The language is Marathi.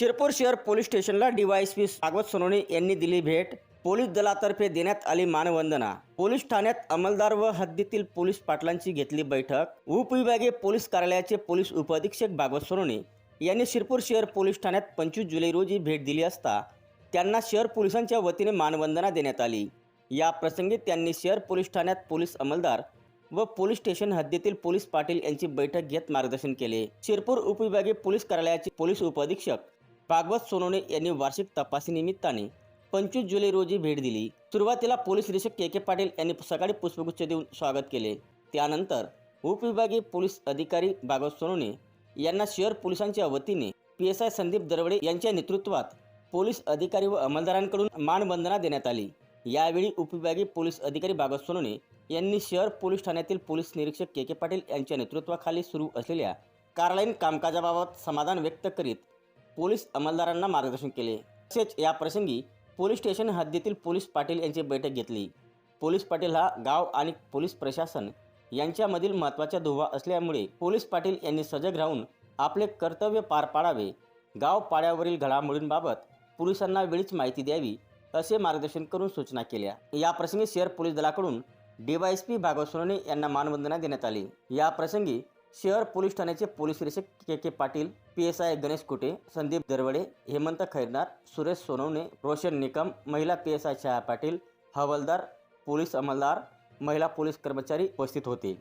शिरपूर शहर पोलीस स्टेशनला डीवायएसपी भागवत सोनवणे यांनी दिली भेट. पोलीस दलातर्फे देण्यात आली मानवंदना. पोलीस ठाण्यात अंमलदार व हद्दीतील पोलीस पाटलांची घेतली बैठक. उपविभागीय पोलीस कार्यालयाचे पोलीस उपअधीक्षक भागवत सोनवणे यांनी शिरपूर शहर पोलीस ठाण्यात पंचवीस जुलै रोजी भेट दिली असता त्यांना शहर पोलिसांच्या वतीने मानवंदना देण्यात आली. या प्रसंगी त्यांनी शहर पोलीस ठाण्यात पोलीस अंमलदार व पोलीस स्टेशन हद्दीतील पोलीस पाटील यांची बैठक घेत मार्गदर्शन केले. शिरपूर उपविभागीय पोलीस कार्यालयाचे पोलीस उपअधीक्षक भागवत सोनवणे यांनी वार्षिक तपासणीनिमित्ताने पंचवीस जुलै रोजी भेट दिली. सुरुवातीला पोलीस निरीक्षक के के पाटील यांनी सकाळी पुष्पगुच्छ देऊन स्वागत केले. त्यानंतर उपविभागीय पोलीस अधिकारी भागवत सोनवणे यांना शहर पोलिसांच्या वतीने P S I Sandeep Darwade यांच्या नेतृत्वात पोलीस अधिकारी व अंमलदारांकडून मानवंदना देण्यात आली. यावेळी उपविभागीय पोलीस अधिकारी भागवत सोनवणे यांनी शहर पोलीस ठाण्यातील पोलीस निरीक्षक के के पाटील यांच्या नेतृत्वाखाली सुरू असलेल्या कार्यालयीन कामकाजाबाबत समाधान व्यक्त करीत पोलीस अंमलदारांना मार्गदर्शन केले. तसेच या प्रसंगी पोलीस स्टेशन हद्दीतील पोलीस पाटील यांची बैठक घेतली. पोलीस पाटील हा गाव आणि पोलीस प्रशासन यांच्यामधील महत्त्वाचा दुवा असल्यामुळे पोलीस पाटील यांनी सजग राहून आपले कर्तव्य पार पाडावे गाव पाड्यावरील घडामोडींबाबत पोलिसांना वेळीच माहिती द्यावी असे मार्गदर्शन करून सूचना केल्या. या प्रसंगी शहर पोलीस दलाकडून डीवायएसपी भागवत सोनवणे यांना मानवंदना देण्यात आली. या प्रसंगी शहर पोलीस ठाण्याचे पोलीस निरीक्षक K K Patil P S I Ganesh Kute Sandeep Darwade Hemant Khairnar Suresh Sonawane Roshan Nikam महिला P S I Chhaya Patil हवालदार पोलीस अंमलदार महिला पोलीस कर्मचारी उपस्थित होते.